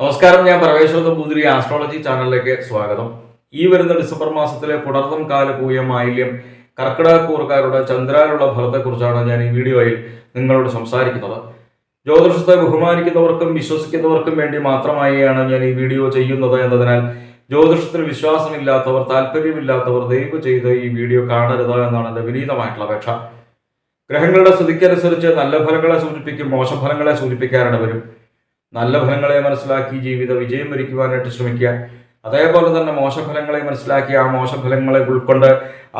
നമസ്കാരം ഞാൻ പ്രവേശ്വര നമ്പൂതിരി ആസ്ട്രോളജി ചാനലിലേക്ക് സ്വാഗതം. ഈ വരുന്ന ഡിസംബർ മാസത്തിലെ പുണർതം കാല പൂയ മാലിന്യം കർക്കിടകക്കൂറുകാരുടെ ചന്ദ്രാനുള്ള ഫലത്തെക്കുറിച്ചാണ് ഞാൻ ഈ വീഡിയോയിൽ നിങ്ങളോട് സംസാരിക്കുന്നത്. ജ്യോതിഷത്തെ ബഹുമാനിക്കുന്നവർക്കും വിശ്വസിക്കുന്നവർക്കും വേണ്ടി മാത്രമായാണ് ഞാൻ ഈ വീഡിയോ ചെയ്യുന്നത് എന്നതിനാൽ ജ്യോതിഷത്തിൽ വിശ്വാസമില്ലാത്തവർ താല്പര്യമില്ലാത്തവർ ദയവ് ചെയ്ത് ഈ വീഡിയോ കാണരുത് എന്നാണ് എന്റെ വിനീതമായിട്ടുള്ള അപേക്ഷ. ഗ്രഹങ്ങളുടെ സ്ഥിതിക്കനുസരിച്ച് നല്ല ഫലങ്ങളെ സൂചിപ്പിക്കും മോശം ഫലങ്ങളെ സൂചിപ്പിക്കാനാണ് വരും. നല്ല ഫലങ്ങളെ മനസ്സിലാക്കി ജീവിത വിജയം ഒരുക്കുവാനായിട്ട് ശ്രമിക്കുക. അതേപോലെ തന്നെ മോശഫലങ്ങളെ മനസ്സിലാക്കി ആ മോശഫലങ്ങളെ ഉൾക്കൊണ്ട്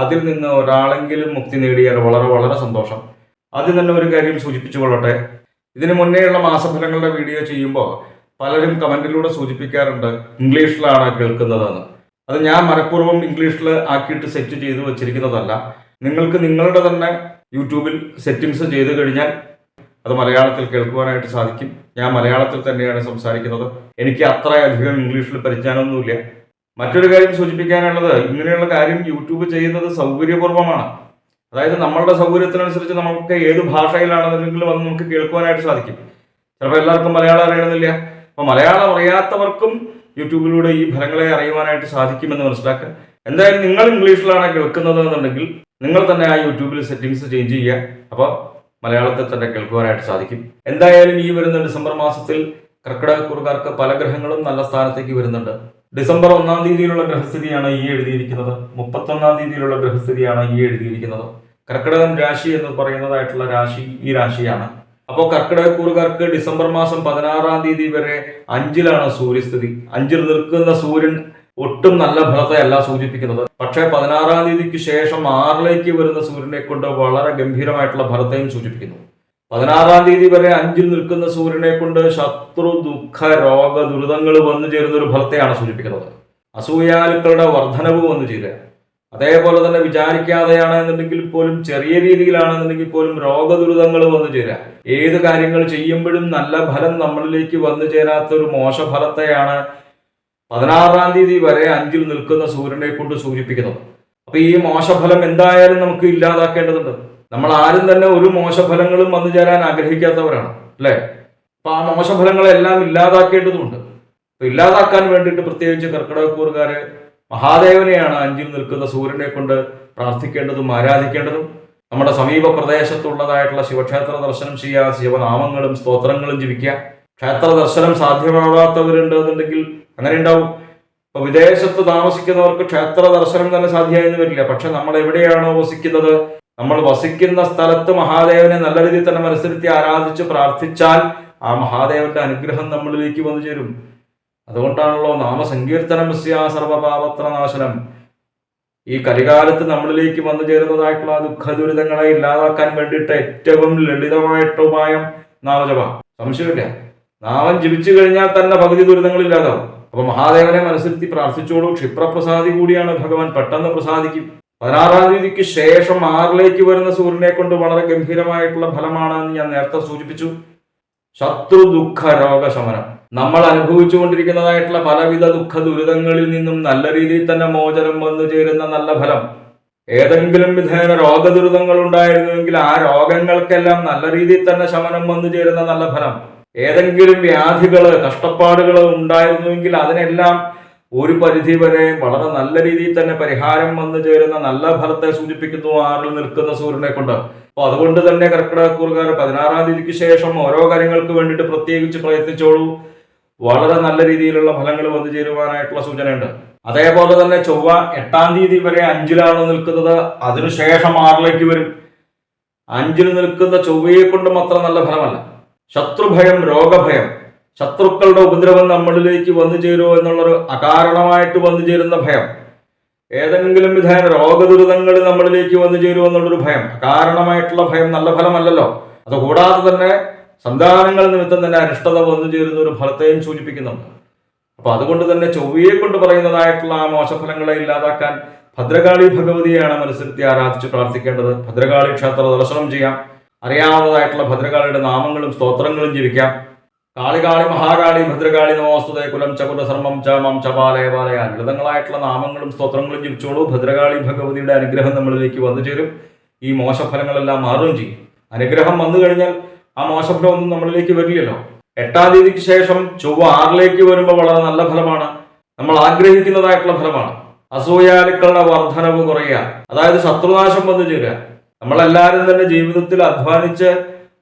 അതിൽ നിന്ന് ഒരാളെങ്കിലും മുക്തി നേടിയാൽ വളരെ വളരെ സന്തോഷം. ആദ്യം തന്നെ ഒരു കാര്യം സൂചിപ്പിച്ചു കൊള്ളട്ടെ. ഇതിനു മുന്നേയുള്ള മാസഫലങ്ങളുടെ വീഡിയോ ചെയ്യുമ്പോൾ പലരും കമന്റിലൂടെ സൂചിപ്പിക്കാറുണ്ട് ഇംഗ്ലീഷിലാണ് കേൾക്കുന്നതെന്ന്. അത് ഞാൻ മനഃപൂർവം ഇംഗ്ലീഷിൽ ആക്കിയിട്ട് സെറ്റ് ചെയ്തു വെച്ചിരിക്കുന്നതല്ല. നിങ്ങൾക്ക് നിങ്ങളുടെ തന്നെ യൂട്യൂബിൽ സെറ്റിങ്സ് ചെയ്ത് കഴിഞ്ഞാൽ അത് മലയാളത്തിൽ കേൾക്കുവാനായിട്ട് സാധിക്കും. ഞാൻ മലയാളത്തിൽ തന്നെയാണ് സംസാരിക്കുന്നത്. എനിക്ക് അത്രയധികം ഇംഗ്ലീഷിൽ പരിജ്ഞാനമൊന്നുമില്ല മറ്റൊരു കാര്യം സൂചിപ്പിക്കാനുള്ളത് ഇങ്ങനെയുള്ള കാര്യം യൂട്യൂബ് ചെയ്യുന്നത് സൗകര്യപൂർവമാണ് അതായത് നമ്മളുടെ സൗകര്യത്തിനനുസരിച്ച് നമുക്ക് ഏത് ഭാഷയിലാണെന്നുണ്ടെങ്കിലും അത് നമുക്ക് കേൾക്കുവാനായിട്ട് സാധിക്കും. ചിലപ്പോൾ എല്ലാവർക്കും മലയാളം അറിയണമെന്നില്ല. അപ്പോൾ മലയാളം അറിയാത്തവർക്കും യൂട്യൂബിലൂടെ ഈ ഫലങ്ങളെ അറിയുവാനായിട്ട് സാധിക്കുമെന്ന് മനസ്സിലാക്കുക. എന്തായാലും നിങ്ങൾ ഇംഗ്ലീഷിലാണ് കേൾക്കുന്നത് എന്നുണ്ടെങ്കിൽ നിങ്ങൾ തന്നെ ആ യൂട്യൂബിൽ സെറ്റിങ്സ് ചേഞ്ച് ചെയ്യുക. അപ്പോൾ മലയാളത്തിൽ തന്നെ കേൾക്കുവാനായിട്ട് സാധിക്കും. എന്തായാലും ഈ വരുന്ന ഡിസംബർ മാസത്തിൽ കർക്കിടകക്കുറുകാർക്ക് പല ഗ്രഹങ്ങളും നല്ല സ്ഥാനത്തേക്ക് വരുന്നുണ്ട്. ഡിസംബർ ഒന്നാം തീയതിയിലുള്ള ഗ്രഹസ്ഥിതിയാണ് ഈ എഴുതിയിരിക്കുന്നത്. മുപ്പത്തൊന്നാം തീയതിയിലുള്ള ഗ്രഹസ്ഥിതിയാണ് ഈ എഴുതിയിരിക്കുന്നത്. കർക്കിടകം രാശി എന്ന് പറയുന്നതായിട്ടുള്ള രാശി ഈ രാശിയാണ്. അപ്പോൾ കർക്കിടകക്കൂറുകാർക്ക് ഡിസംബർ മാസം പതിനാറാം തീയതി വരെ അഞ്ചിലാണ് സൂര്യസ്ഥിതി. അഞ്ചിൽ നിൽക്കുന്ന സൂര്യൻ ഒട്ടും നല്ല ഫലത്തെ അല്ല സൂചിപ്പിക്കുന്നത്. പക്ഷേ പതിനാറാം തീയതിക്ക് ശേഷം ആറിലേക്ക് വരുന്ന സൂര്യനെ കൊണ്ട് വളരെ ഗംഭീരമായിട്ടുള്ള ഫലത്തെയും സൂചിപ്പിക്കുന്നു. പതിനാറാം തീയതി വരെ അഞ്ചിൽ നിൽക്കുന്ന സൂര്യനെ കൊണ്ട് ശത്രു ദുഃഖ രോഗ ദുരിതങ്ങൾ വന്നു ചേരുന്ന ഒരു ഫലത്തെയാണ് സൂചിപ്പിക്കുന്നത്. അസൂയാലുക്കളുടെ വർധനവ് വന്നു ചേരുക അതേപോലെ തന്നെ വിചാരിക്കാതെയാണെന്നുണ്ടെങ്കിൽ പോലും ചെറിയ രീതിയിലാണെന്നുണ്ടെങ്കിൽ പോലും രോഗദുരിതങ്ങൾ വന്നു ചേരുക. ഏത് കാര്യങ്ങൾ ചെയ്യുമ്പോഴും നല്ല ഫലം നമ്മളിലേക്ക് വന്നു ചേരാത്ത ഒരു മോശഫലത്തെയാണ് പതിനാറാം തീയതി വരെ അഞ്ചിൽ നിൽക്കുന്ന സൂര്യനെ കൊണ്ട് സൂചിപ്പിക്കുന്നത് അപ്പൊ ഈ മോശഫലം എന്തായാലും നമുക്ക് ഇല്ലാതാക്കേണ്ടതുണ്ട്. നമ്മൾ ആരും തന്നെ ഒരു മോശഫലങ്ങളും വന്നു ചേരാൻ ആഗ്രഹിക്കാത്തവരാണ് അല്ലെ? അപ്പൊ ആ മോശഫലങ്ങളെല്ലാം ഇല്ലാതാക്കേണ്ടതുണ്ട്. അപ്പൊ ഇല്ലാതാക്കാൻ വേണ്ടിയിട്ട് പ്രത്യേകിച്ച് കർക്കിടകക്കൂറുകാരെ മഹാദേവനെയാണ് അഞ്ചിൽ നിൽക്കുന്ന സൂര്യനെ കൊണ്ട് പ്രാർത്ഥിക്കേണ്ടതും ആരാധിക്കേണ്ടതും. നമ്മുടെ സമീപ പ്രദേശത്തുള്ളതായിട്ടുള്ള ശിവക്ഷേത്ര ദർശനം ചെയ്യുക ശിവനാമങ്ങളും സ്തോത്രങ്ങളും ജപിക്കുക. ക്ഷേത്ര ദർശനം സാധ്യമാവാത്തവരുണ്ട് എന്നുണ്ടെങ്കിൽ അങ്ങനെ ഉണ്ടാവും ഇപ്പൊ വിദേശത്ത് താമസിക്കുന്നവർക്ക് ക്ഷേത്ര ദർശനം തന്നെ സാധ്യമായെന്ന് വരില്ല. പക്ഷെ നമ്മൾ എവിടെയാണോ വസിക്കുന്നത്? നമ്മൾ വസിക്കുന്ന സ്ഥലത്ത് മഹാദേവനെ നല്ല രീതിയിൽ തന്നെ മനസ്സിരുത്തി ആരാധിച്ച് പ്രാർത്ഥിച്ചാൽ ആ മഹാദേവന്റെ അനുഗ്രഹം നമ്മളിലേക്ക് വന്നു ചേരും. അതുകൊണ്ടാണല്ലോ നാമസങ്കീർത്തനം സ്യാ സർവപാപത്രനാശനം. ഈ കലികാലത്ത് നമ്മളിലേക്ക് വന്നു ചേരുന്നതായിട്ടുള്ള ദുഃഖ ദുരിതങ്ങളെ ഇല്ലാതാക്കാൻ വേണ്ടിയിട്ട് ഏറ്റവും ലളിതമായിട്ട് ഉപായം നാമജപ. സംശയമില്ല. നാമം ജപിച്ചു കഴിഞ്ഞാൽ തന്നെ പകുതി ദുരിതങ്ങൾ ഇല്ലാതാവും അപ്പൊ മഹാദേവനെ മനസ്സിരുത്തി പ്രാർത്ഥിച്ചോളൂ. ക്ഷിപ്രപ്രസാദി കൂടിയാണ് ഭഗവാൻ. പെട്ടെന്ന് പ്രസാദിക്കും. പതിനാറാം തീയതിക്ക് ശേഷം ആറിലേക്ക് വരുന്ന സൂര്യനെ കൊണ്ട് വളരെ ഗംഭീരമായിട്ടുള്ള ഫലമാണ് എന്ന് ഞാൻ നേരത്തെ സൂചിപ്പിച്ചു. ശത്രു ദുഃഖ രോഗശമനം നമ്മൾ അനുഭവിച്ചുകൊണ്ടിരിക്കുന്നതായിട്ടുള്ള പലവിധ ദുഃഖ ദുരിതങ്ങളിൽ നിന്നും നല്ല രീതിയിൽ തന്നെ മോചനം വന്നു ചേരുന്ന നല്ല ഫലം. ഏതെങ്കിലും വിധേന രോഗദുരിതങ്ങൾ ഉണ്ടായിരുന്നുവെങ്കിൽ ആ രോഗങ്ങൾക്കെല്ലാം നല്ല രീതിയിൽ തന്നെ ശമനം വന്നു ചേരുന്ന നല്ല ഫലം. ഏതെങ്കിലും വ്യാധികൾ കഷ്ടപ്പാടുകൾ ഉണ്ടായിരുന്നുവെങ്കിൽ അതിനെല്ലാം ഒരു പരിധി വരെ വളരെ നല്ല രീതിയിൽ തന്നെ പരിഹാരം വന്നു ചേരുന്ന നല്ല ഫലത്തെ സൂചിപ്പിക്കുന്നു ആറിൽ നിൽക്കുന്ന സൂര്യനെ കൊണ്ട്. അപ്പൊ അതുകൊണ്ട് തന്നെ കർക്കിടകക്കൂറുകാർ പതിനാറാം തീയതിക്ക് ശേഷം ഓരോ കാര്യങ്ങൾക്ക് വേണ്ടിയിട്ട് പ്രത്യേകിച്ച് പ്രയത്നിച്ചോളൂ. വളരെ നല്ല രീതിയിലുള്ള ഫലങ്ങൾ വന്നു ചേരുവാനായിട്ടുള്ള സൂചനയുണ്ട്. അതേപോലെ തന്നെ ചൊവ്വ എട്ടാം തീയതി വരെ അഞ്ചിലാണ് നിൽക്കുന്നത്. അതിനുശേഷം ആറിലേക്ക് വരും. അഞ്ചിൽ നിൽക്കുന്ന ചൊവ്വയെ കൊണ്ടും അത്ര നല്ല ഫലമല്ല. ശത്രുഭയം രോഗഭയം. ശത്രുക്കളുടെ ഉപദ്രവം നമ്മളിലേക്ക് വന്നു ചേരുമോ എന്നുള്ളൊരു അകാരണമായിട്ട് വന്നു ചേരുന്ന ഭയം. ഏതെങ്കിലും വിധേന രോഗദുരിതങ്ങൾ നമ്മളിലേക്ക് വന്നു ചേരുമോ എന്നുള്ളൊരു ഭയം. അകാരണമായിട്ടുള്ള ഭയം നല്ല ഫലമല്ലല്ലോ. അതുകൂടാതെ തന്നെ സന്താനങ്ങൾ നിമിത്തം തന്നെ അരിഷ്ടത വന്നു ചേരുന്ന ഒരു ഫലത്തെയും സൂചിപ്പിക്കുന്നുണ്ട്. അപ്പൊ അതുകൊണ്ട് തന്നെ ചൊവ്വയെ കൊണ്ട് പറയുന്നതായിട്ടുള്ള ആ മോശഫലങ്ങളെ ഇല്ലാതാക്കാൻ ഭദ്രകാളി ഭഗവതിയാണ് മനസ്സിരുത്തി ആരാധിച്ച് പ്രാർത്ഥിക്കേണ്ടത്. ഭദ്രകാളി ക്ഷേത്ര ദർശനം ചെയ്യാം. അറിയാവുന്നതായിട്ടുള്ള ഭദ്രകാളിയുടെ നാമങ്ങളും സ്തോത്രങ്ങളും ജീവിക്കാം കാളികാളി മഹാകാളി ഭദ്രകാളി നമോസ്തുതേ കുലം ചകുല സർമ്മം ച മം പാലയ ലളിതങ്ങളായിട്ടുള്ള നാമങ്ങളും സ്തോത്രങ്ങളും ജപിച്ചോളൂ. ഭദ്രകാളി ഭഗവതിയുടെ അനുഗ്രഹം നമ്മളിലേക്ക് വന്നു ചേരും. ഈ മോശഫലങ്ങളെല്ലാം മാറുകയും ചെയ്യും. അനുഗ്രഹം വന്നു കഴിഞ്ഞാൽ ആ മോശഫലം ഒന്നും നമ്മളിലേക്ക് വരില്ലല്ലോ. എട്ടാം തീയതിക്ക് ശേഷം ചൊവ്വ ആറിലേക്ക് വരുമ്പോൾ വളരെ നല്ല ഫലമാണ്. നമ്മൾ ആഗ്രഹിക്കുന്നതായിട്ടുള്ള ഫലമാണ്. അസൂയാലുക്കളുടെ വർധനവ് കുറയുക. അതായത് ശത്രുനാശം വന്നു ചേരുക. നമ്മളെല്ലാവരും തന്നെ ജീവിതത്തിൽ അധ്വാനിച്ച്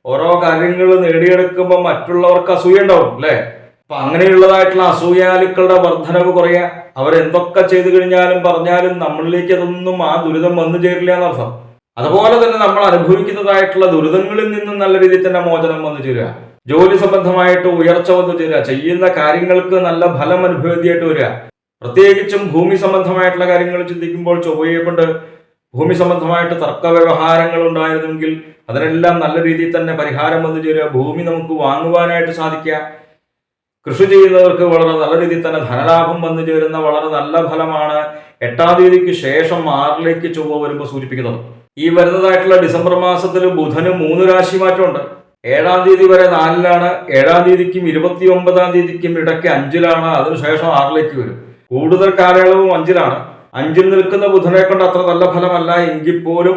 ഓരോ കാര്യങ്ങൾ നേടിയെടുക്കുമ്പോൾ മറ്റുള്ളവർക്ക് അസൂയ ഉണ്ടാവും അല്ലേ? അപ്പൊ അങ്ങനെയുള്ളതായിട്ടുള്ള അസൂയാലുക്കളുടെ വർധനവ് കുറയുക അവരെന്തൊക്കെ ചെയ്തു കഴിഞ്ഞാലും പറഞ്ഞാലും നമ്മളിലേക്ക് അതൊന്നും ആ ദുരിതം വന്നു ചേരില്ല എന്നർത്ഥം. അതുപോലെ തന്നെ നമ്മൾ അനുഭവിക്കുന്നതായിട്ടുള്ള ദുരിതങ്ങളിൽ നിന്നും നല്ല രീതിയിൽ തന്നെ മോചനം വന്നു ചേരുക. ജോലി സംബന്ധമായിട്ട് ഉയർച്ച വന്നു ചേരുക. ചെയ്യുന്ന കാര്യങ്ങൾക്ക് നല്ല ഫലം അനുഭവേദ്യമായിട്ട് വരിക. പ്രത്യേകിച്ചും ഭൂമി സംബന്ധമായിട്ടുള്ള കാര്യങ്ങൾ ചിന്തിക്കുമ്പോൾ ചൊവ്വയെ കൊണ്ട് ഭൂമി സംബന്ധമായിട്ട് തർക്ക വ്യവഹാരങ്ങൾ ഉണ്ടായിരുന്നെങ്കിൽ അതിനെല്ലാം നല്ല രീതിയിൽ തന്നെ പരിഹാരം വന്നു ചേരുക ഭൂമി നമുക്ക് വാങ്ങുവാനായിട്ട് സാധിക്കുക. കൃഷി ചെയ്യുന്നവർക്ക് വളരെ നല്ല രീതിയിൽ തന്നെ ധനലാഭം വന്നു ചേരുന്ന വളരെ നല്ല ഫലമാണ് എട്ടാം തീയതിക്ക് ശേഷം ആറിലേക്ക് ചൊവ്വ വരുമ്പോൾ സൂചിപ്പിക്കുന്നത്. ഈ വരുന്നതായിട്ടുള്ള ഡിസംബർ മാസത്തിൽ ബുധന് മൂന്ന് രാശി മാറ്റമുണ്ട്. ഏഴാം തീയതി വരെ നാലിലാണ് ഏഴാം തീയതിക്കും ഇരുപത്തി ഒമ്പതാം തീയതിക്കും ഇടയ്ക്ക് അഞ്ചിലാണ് അതിനുശേഷം ആറിലേക്ക് വരും. കൂടുതൽ കാലയളവും അഞ്ചിലാണ്. അഞ്ചിൽ നിൽക്കുന്ന ബുധനെ കൊണ്ട് അത്ര നല്ല ഫലമല്ല. എങ്കിൽ പോലും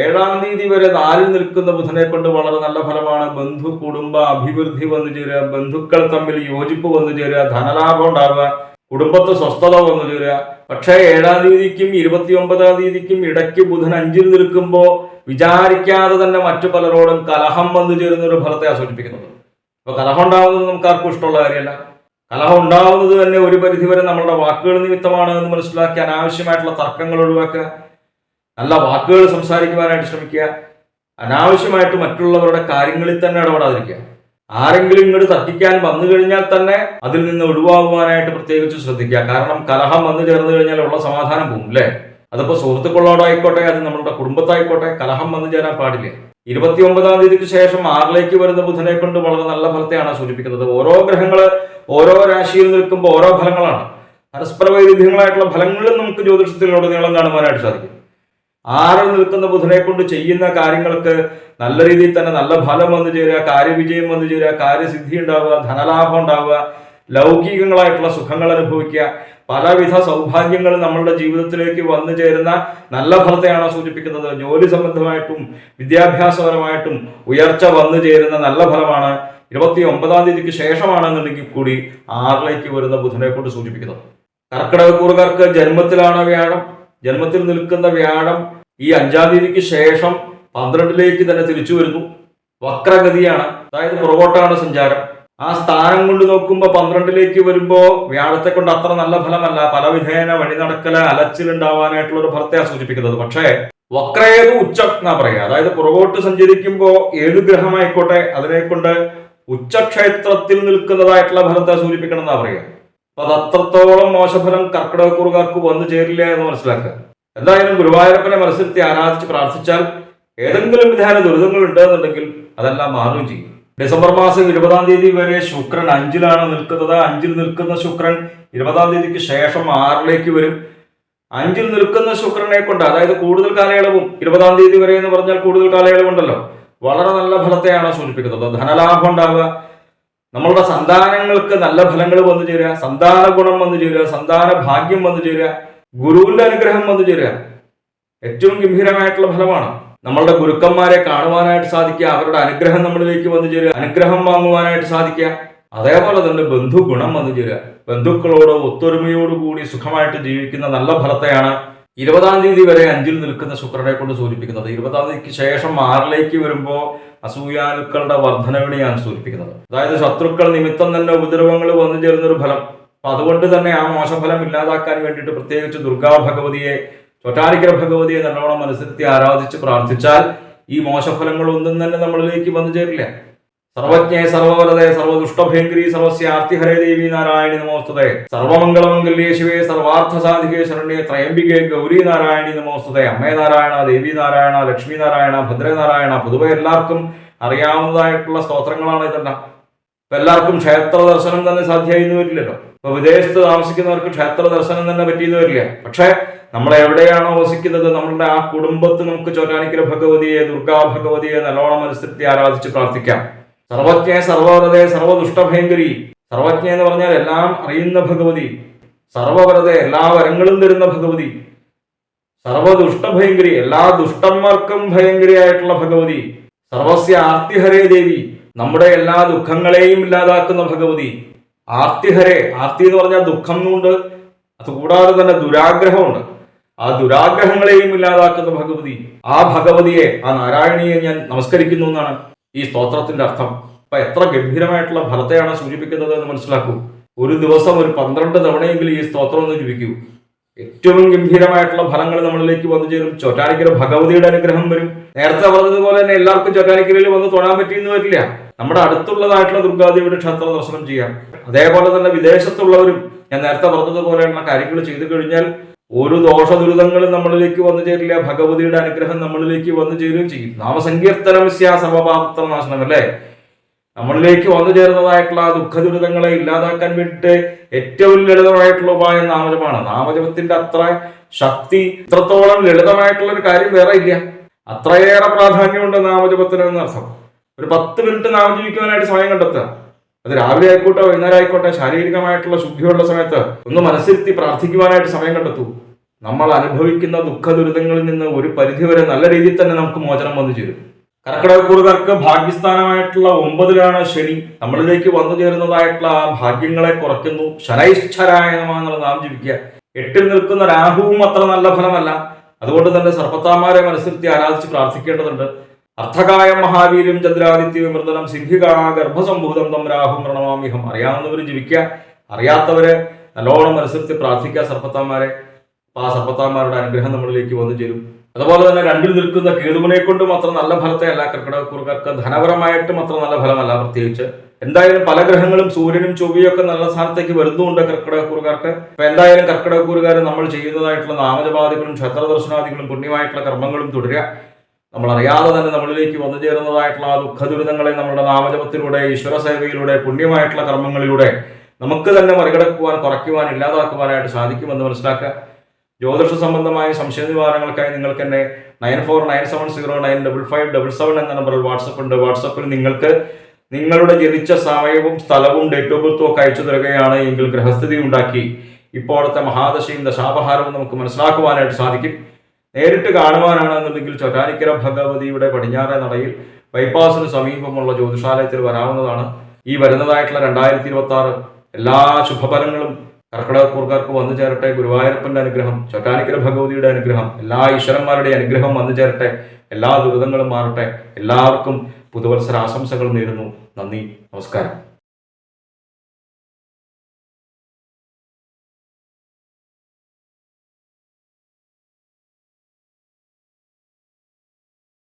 ഏഴാം തീയതി വരെ നാലിൽ നിൽക്കുന്ന ബുധനെ കൊണ്ട് വളരെ നല്ല ഫലമാണ്. ബന്ധു കുടുംബ അഭിവൃദ്ധി വന്നു ചേരുക. ബന്ധുക്കൾ തമ്മിൽ യോജിപ്പ് വന്നു ചേരുക. ധനലാഭം ഉണ്ടാവുക കുടുംബത്തെ സ്വസ്ഥത വന്നു ചേരുക. പക്ഷേ ഏഴാം തീയതിക്കും ഇരുപത്തി ഒമ്പതാം തീയതിക്കും ഇടയ്ക്ക് ബുധൻ അഞ്ചിൽ നിൽക്കുമ്പോൾ വിചാരിക്കാതെ തന്നെ മറ്റു പലരോടും കലഹം വന്നു ചേരുന്ന ഒരു ഫലത്തെ സൂചിപ്പിക്കുന്നത് അപ്പൊ കലഹം ഉണ്ടാകുന്നത് നമുക്ക് ആർക്കും ഇഷ്ടമുള്ള കാര്യമല്ല. കലഹം ഉണ്ടാവുന്നത് തന്നെ ഒരു പരിധിവരെ നമ്മളുടെ വാക്കുകൾ നിമിത്തമാണ് എന്ന് മനസ്സിലാക്കി അനാവശ്യമായിട്ടുള്ള തർക്കങ്ങൾ ഒഴിവാക്കുക. നല്ല വാക്കുകൾ സംസാരിക്കുവാനായിട്ട് ശ്രമിക്കുക. അനാവശ്യമായിട്ട് മറ്റുള്ളവരുടെ കാര്യങ്ങളിൽ തന്നെ ഇടപെടാതിരിക്കുക. ആരെങ്കിലും ഇങ്ങോട്ട് തർക്കിക്കാൻ വന്നു കഴിഞ്ഞാൽ തന്നെ അതിൽ നിന്ന് ഒഴിവാകുവാനായിട്ട് പ്രത്യേകിച്ച് ശ്രദ്ധിക്കുക. കാരണം കലഹം വന്നു ചേർന്ന് കഴിഞ്ഞാൽ ഉള്ള സമാധാനം പോകും അല്ലേ? അതിപ്പോ സുഹൃത്തുക്കളോടായിക്കോട്ടെ അത് നമ്മളുടെ കുടുംബത്തായിക്കോട്ടെ കലഹം വന്നു ചേരാൻ പാടില്ല. ഇരുപത്തി ഒമ്പതാം തീയതിക്ക് ശേഷം ആറിലേക്ക് വരുന്ന ബുധനെ കൊണ്ട് വളരെ നല്ല ഫലത്തെയാണ് സൂചിപ്പിക്കുന്നത്. ഓരോ ഗ്രഹങ്ങൾ ഓരോ രാശിയിൽ നിൽക്കുമ്പോൾ ഓരോ ഫലങ്ങളാണ്. പരസ്പര വൈരുദ്ധ്യങ്ങളായിട്ടുള്ള ഫലങ്ങളും നമുക്ക് ജ്യോതിഷത്തിലുടനീളം കാണുവാനായിട്ട് സാധിക്കും? ആറിൽ നിൽക്കുന്ന ബുധനെ കൊണ്ട് ചെയ്യുന്ന കാര്യങ്ങൾക്ക് നല്ല രീതിയിൽ തന്നെ നല്ല ഫലം വന്നു ചേരുക കാര്യവിജയം വന്നു ചേരുക കാര്യസിദ്ധി ഉണ്ടാവുക ധനലാഭം ഉണ്ടാവുക ലൗകികങ്ങളായിട്ടുള്ള സുഖങ്ങൾ അനുഭവിക്കുക പലവിധ സൗഭാഗ്യങ്ങൾ നമ്മളുടെ ജീവിതത്തിലേക്ക് വന്നു ചേരുന്ന നല്ല ഫലത്തെയാണ് സൂചിപ്പിക്കുന്നത്? ജോലി സംബന്ധമായിട്ടും വിദ്യാഭ്യാസപരമായിട്ടും ഉയർച്ച വന്നു ചേരുന്ന നല്ല ഫലമാണ് ഇരുപത്തി ഒമ്പതാം തീയതിക്ക് ശേഷമാണെന്നുണ്ടെങ്കിൽ കൂടി ആറിലേക്ക് വരുന്ന ബുധനെ കൊണ്ട് സൂചിപ്പിക്കുന്നത്. കർക്കിടകക്കൂറുകാർക്ക് ജന്മത്തിലാണ് വ്യാഴം. ജന്മത്തിൽ നിൽക്കുന്ന വ്യാഴം ഈ അഞ്ചാം തീയതിക്ക് ശേഷം പന്ത്രണ്ടിലേക്ക് തന്നെ തിരിച്ചു വരുന്നു. വക്രഗതിയാണ് അതായത് പുറകോട്ടാണ് സഞ്ചാരം. ആ സ്ഥാനം കൊണ്ട് നോക്കുമ്പോൾ പന്ത്രണ്ടിലേക്ക് വരുമ്പോൾ വ്യാഴത്തെ കൊണ്ട് അത്ര നല്ല ഫലമല്ല. പല വിധേന വഴി നടക്കൽ അലച്ചിലുണ്ടാവാനായിട്ടുള്ള ഒരു ഫലത്തെയാണ് സൂചിപ്പിക്കുന്നത്. പക്ഷേ വക്രേതു ഉച്ചം എന്നാ പറയുക. അതായത് പുറകോട്ട് സഞ്ചരിക്കുമ്പോൾ ഏത് ഗ്രഹമായിക്കോട്ടെ അതിനെ കൊണ്ട് ഉച്ചക്ഷേത്രത്തിൽ നിൽക്കുന്നതായിട്ടുള്ള ഫലത്തെ സൂചിപ്പിക്കണം എന്നാ പറയുക. അപ്പൊ അത് അത്രത്തോളം മോശഫലം കർക്കിടകക്കുറുകാർക്ക് വന്നു ചേരില്ല എന്ന് മനസ്സിലാക്കുക. എന്തായാലും ഗുരുവായൂരപ്പനെ മനസ്സിരുത്തി ആരാധിച്ച് പ്രാർത്ഥിച്ചാൽ ഏതെങ്കിലും വിധാന ദുരിതങ്ങൾ ഉണ്ടെന്നുണ്ടെങ്കിൽ അതെല്ലാം മാറുകയും ചെയ്യും. ഡിസംബർ മാസം ഇരുപതാം തീയതി വരെ ശുക്രൻ അഞ്ചിലാണ് നിൽക്കുന്നത്. അഞ്ചിൽ നിൽക്കുന്ന ശുക്രൻ ഇരുപതാം തീയതിക്ക് ശേഷം ആറിലേക്ക് വരും. അഞ്ചിൽ നിൽക്കുന്ന ശുക്രനെ കൊണ്ട് അതായത് കൂടുതൽ കാലയളവും ഇരുപതാം തീയതി വരെ എന്ന് പറഞ്ഞാൽ കൂടുതൽ കാലയളവുണ്ടല്ലോ. വളരെ നല്ല ഫലത്തെയാണ് സൂചിപ്പിക്കുന്നത്. ധനലാഭം ഉണ്ടാവുക. നമ്മളുടെ സന്താനങ്ങൾക്ക് നല്ല ഫലങ്ങൾ വന്നു ചേരുക. സന്താന ഗുണം വന്നു ചേരുക. സന്താന ഭാഗ്യം വന്നു ചേരുക. ഗുരുവിന്റെ അനുഗ്രഹം വന്നു ചേരുക. ഏറ്റവും ഗംഭീരമായിട്ടുള്ള ഫലമാണ് നമ്മളുടെ ഗുരുക്കന്മാരെ കാണുവാനായിട്ട് സാധിക്കുക. അവരുടെ അനുഗ്രഹം നമ്മളിലേക്ക് വന്നു ചേരുക. അനുഗ്രഹം വാങ്ങുവാനായിട്ട് സാധിക്കുക. അതേപോലെ തന്നെ ബന്ധു ഗുണം വന്നു ചേരുക. ബന്ധുക്കളോട് ഒത്തൊരുമയോടുകൂടി സുഖമായിട്ട് ജീവിക്കുന്ന നല്ല ഫലത്തെയാണ് ഇരുപതാം തീയതി വരെ അഞ്ചിൽ നിൽക്കുന്ന ശുക്രനെ കൊണ്ട് സൂചിപ്പിക്കുന്നത്. ഇരുപതാം തീയതിക്ക് ശേഷം ആറിലേക്ക് വരുമ്പോൾ അസൂയാലുക്കളുടെ വർധനവിനെയാണ് സൂചിപ്പിക്കുന്നത്. അതായത് ശത്രുക്കൾ നിമിത്തം തന്നെ ഉപദ്രവങ്ങൾ വന്നു ചേരുന്ന ഒരു ഫലം. അപ്പൊ അതുകൊണ്ട് തന്നെ ആ മോശഫലം ഇല്ലാതാക്കാൻ വേണ്ടിയിട്ട് പ്രത്യേകിച്ച് ദുർഗാ ഭഗവതിയെ ചൊറ്റാരിക്കര ഭഗവതിയെ നല്ലോണം മനസ്സിരുത്തി ആരാധിച്ച് പ്രാർത്ഥിച്ചാൽ ഈ മോശഫലങ്ങളൊന്നും തന്നെ നമ്മളിലേക്ക് വന്നു ചേരില്ല. സർവജ്ഞേ സർവവരതേ സർവദുഷ്ടഭേങ്കരി സർവസ്യാർത്തിഹരേ ദേവി നാരായണി നമോസ്തുതേ. സർവമംഗളമംഗല്യേ ശിവേ സർവാർത്ഥ സാധികേ ശരണ്യേ ത്രയംബികേ ഗൗരി നാരായണി നമോസ്തുതേ. അമ്മേ നാരായണ ദേവി നാരായണ ലക്ഷ്മി നാരായണ ഭദ്രനാരായണ പൊതുവെ എല്ലാവർക്കും അറിയാവുന്നതായിട്ടുള്ള സ്തോത്രങ്ങളാണ് ഇതെല്ലാം. ഇപ്പൊ എല്ലാവർക്കും ക്ഷേത്ര ദർശനം തന്നെ സാധ്യമായിരുന്നു വരില്ലല്ലോ ഇപ്പൊ വിദേശത്ത് താമസിക്കുന്നവർക്ക് ക്ഷേത്ര ദർശനം തന്നെ പറ്റിയെന്ന് വരില്ല? പക്ഷെ നമ്മൾ എവിടെയാണോ വസിക്കുന്നത്? നമ്മളുടെ ആ കുടുംബത്ത് നമുക്ക് ചോറ്റാനിക്കര ഭഗവതിയെ ദുർഗാ ഭഗവതിയെ നല്ലോണം മനസ്സിലെത്തി ആരാധിച്ച് പ്രാർത്ഥിക്കാം. സർവജ്ഞ സർവവരതേ സർവദുഷ്ടഭയങ്കരി. സർവജ്ഞ എന്ന് പറഞ്ഞാൽ എല്ലാം അറിയുന്ന ഭഗവതി. സർവവരതെ എല്ലാ വരങ്ങളും തരുന്ന ഭഗവതി. സർവദുഷ്ടഭയങ്കരി എല്ലാ ദുഷ്ടന്മാർക്കും ഭയങ്കരിയായിട്ടുള്ള ഭഗവതി. സർവസ്യ ആർത്തിഹരേ ദേവി നമ്മുടെ എല്ലാ ദുഃഖങ്ങളെയും ഇല്ലാതാക്കുന്ന ഭഗവതി. ആർത്തിഹരെ ആർത്തി എന്ന് പറഞ്ഞാൽ ദുഃഖം കൊണ്ട് അതുകൂടാതെ തന്നെ ദുരാഗ്രഹമുണ്ട്. ആ ദുരാഗ്രഹങ്ങളെയും ഇല്ലാതാക്കുന്ന ഭഗവതി. ആ ഭഗവതിയെ ആ നാരായണിയെ ഞാൻ നമസ്കരിക്കുന്നു എന്നാണ്. ഈ സ്തോത്രത്തിന്റെ അർത്ഥം. അപ്പൊ എത്ര ഗംഭീരമായിട്ടുള്ള ഫലത്തെയാണ് സൂചിപ്പിക്കുന്നത് എന്ന് മനസ്സിലാക്കൂ. ഒരു ദിവസം ഒരു പന്ത്രണ്ട് തവണയെങ്കിലും ഈ സ്തോത്രം ഒന്ന് ജപിക്കൂ. ഏറ്റവും ഗംഭീരമായിട്ടുള്ള ഫലങ്ങൾ നമ്മളിലേക്ക് വന്നു ചേരും. ചൊറ്റാനിക്കര ഭഗവതിയുടെ അനുഗ്രഹം വരും. നേരത്തെ പറഞ്ഞതുപോലെ തന്നെ എല്ലാവർക്കും ചൊറ്റാനിക്കരയിൽ വന്ന് തൊഴാൻ പറ്റിയെന്ന് വരില്ല. നമ്മുടെ അടുത്തുള്ളതായിട്ടുള്ള ദുർഗാദേവിയുടെ ക്ഷേത്ര ദർശനം ചെയ്യാം. അതേപോലെ തന്നെ വിദേശത്തുള്ളവരും ഞാൻ നേരത്തെ പറഞ്ഞതുപോലെയുള്ള കാര്യങ്ങൾ ചെയ്തു കഴിഞ്ഞാൽ ഒരു ദോഷ ദുരിതങ്ങളും നമ്മളിലേക്ക് വന്നു ചേരില്ല. ഭഗവതിയുടെ അനുഗ്രഹം നമ്മളിലേക്ക് വന്നു ചേരുകയും ചെയ്യും. നാമസങ്കീർത്തനം സ്യാ സർവപാപത്ര നാശനം അല്ലേ? നമ്മളിലേക്ക് വന്നു ചേരുന്നതായിട്ടുള്ള ദുഃഖ ദുരിതങ്ങളെ ഇല്ലാതാക്കാൻ വേണ്ടിയിട്ട് ഏറ്റവും ലളിതമായിട്ടുള്ള ഉപായം നാമജപമാണ്. നാമജപത്തിന്റെ അത്ര ശക്തി ഇത്രത്തോളം ലളിതമായിട്ടുള്ള ഒരു കാര്യം വേറെ ഇല്ല. അത്രയേറെ പ്രാധാന്യമുണ്ട് നാമജപത്തിന് എന്നർത്ഥം ഒരു പത്ത് മിനിറ്റ് നാമജപിക്കുവാനായിട്ട് സമയം കണ്ടെത്തുക. അത് രാവിലെ ആയിക്കോട്ടെ വൈകുന്നേരം ആയിക്കോട്ടെ ശാരീരികമായിട്ടുള്ള ശുദ്ധിയുള്ള സമയത്ത് ഒന്ന് മനസ്സിരുത്തി പ്രാർത്ഥിക്കുവാനായിട്ട് സമയം കണ്ടെത്തു. നമ്മൾ അനുഭവിക്കുന്ന ദുഃഖ ദുരിതങ്ങളിൽ നിന്ന് ഒരു പരിധിവരെ നല്ല രീതിയിൽ തന്നെ നമുക്ക് മോചനം വന്നു ചേരും. കർക്കിടകക്കൂറുകാർക്ക് ഭാഗ്യസ്ഥാനമായിട്ടുള്ള ഒമ്പതിലാണ് ശനി. നമ്മളിലേക്ക് വന്നു ചേരുന്നതായിട്ടുള്ള ആ ഭാഗ്യങ്ങളെ കുറയ്ക്കുന്നു. ശനൈശ്വരായ എന്നുള്ള നാം ജീവിക്കുക. എട്ടിൽ നിൽക്കുന്ന രാഹുവും അത്ര നല്ല ഫലമല്ല. അതുകൊണ്ട് തന്നെ സർപ്പത്താമാരെ മനസ്സിരുത്തി ആരാധിച്ച് പ്രാർത്ഥിക്കേണ്ടതുണ്ട്. അർത്ഥകായ മഹാവീര്യം ചന്ദ്രാദിത്യ വിമൃതനം സിംഹിക ഗർഭസംഭൂതം തം രാഹു പ്രണമാമിഹം അറിയാവുന്നവർ ജീവിക്കുക അറിയാത്തവരെ നല്ലോണം മനസ്സിരുത്തി പ്രാർത്ഥിക്കുക സർപ്പത്താന്മാരെ ആ സർപ്പത്താന്മാരുടെ അനുഗ്രഹം നമ്മളിലേക്ക് വന്നു ചേരും. അതുപോലെ തന്നെ രണ്ടിൽ നിൽക്കുന്ന കേതുവിനെ കൊണ്ട് മാത്രം നല്ല ഫലത്തെ അല്ല കർക്കിടകക്കൂറുകാർക്ക് ധനപരമായിട്ടും അത്ര നല്ല ഫലമല്ല പ്രത്യേകിച്ച്. എന്തായാലും പല ഗ്രഹങ്ങളും സൂര്യനും ചൊവ്വയൊക്കെ നല്ല സ്ഥാനത്തേക്ക് വരുന്നുണ്ട് കർക്കിടകക്കുറുകാർക്ക് അപ്പൊ എന്തായാലും കർക്കിടകക്കുറുകാർ നമ്മൾ ചെയ്യുന്നതായിട്ടുള്ള നാമജപാദികളും ക്ഷേത്ര ദർശനാദികളും പുണ്യമായിട്ടുള്ള കർമ്മങ്ങളും തുടരുക. നമ്മൾ അറിയാതെ തന്നെ നമ്മളിലേക്ക് വന്നു ചേരുന്നതായിട്ടുള്ള ദുഃഖ ദുരിതങ്ങളെ നമ്മുടെ നാമജപത്തിലൂടെ ഈശ്വര സേവയിലൂടെ പുണ്യമായിട്ടുള്ള കർമ്മങ്ങളിലൂടെ നമുക്ക് തന്നെ മറികടക്കുവാൻ കുറയ്ക്കുവാൻ ഇല്ലാതാക്കുവാനായിട്ട് സാധിക്കുമെന്ന് മനസ്സിലാക്കുക. ജ്യോതിഷ സംബന്ധമായ സംശയ നിവാരണങ്ങൾക്കായി നിങ്ങൾക്ക് എന്നെ nine four nine seven zero nine double five double seven എന്ന നമ്പറിൽ വാട്സപ്പ് ഉണ്ട്. വാട്സപ്പിൽ നിങ്ങൾക്ക് നിങ്ങളുടെ ജനിച്ച സമയവും സ്ഥലവും ഡേറ്റ് ഓഫ് ബർത്തും ഒക്കെ അയച്ചു തരികയാണ് എങ്കിൽ ഗ്രഹസ്ഥിതി ഉണ്ടാക്കി. ഇപ്പോഴത്തെ മഹാദശയും ദശാപഹാരവും നമുക്ക് മനസ്സിലാക്കുവാനായിട്ട് സാധിക്കും. നേരിട്ട് കാണുവാനാണെന്നുണ്ടെങ്കിൽ ചൊറ്റാനിക്കര ഭഗവതിയുടെ പടിഞ്ഞാറേ നടയിൽ ബൈപ്പാസിന് സമീപമുള്ള ജ്യോതിഷാലയത്തിൽ വരാവുന്നതാണ്. ഈ വരുന്നതായിട്ടുള്ള രണ്ടായിരത്തി ഇരുപത്തി ആറ് എല്ലാ ശുഭഫലങ്ങളും കർക്കിടകക്കൂർക്കാർക്ക് വന്നു ചേരട്ടെ. ഗുരുവായൂരപ്പന്റെ അനുഗ്രഹം ചൊറ്റാനിക്കര ഭഗവതിയുടെ അനുഗ്രഹം എല്ലാ ഈശ്വരന്മാരുടെ അനുഗ്രഹം വന്നു ചേരട്ടെ. എല്ലാ ദുരിതങ്ങളും മാറട്ടെ. എല്ലാവർക്കും പുതുവത്സര ആശംസകൾ നേരുന്നു. നന്ദി. നമസ്കാരം.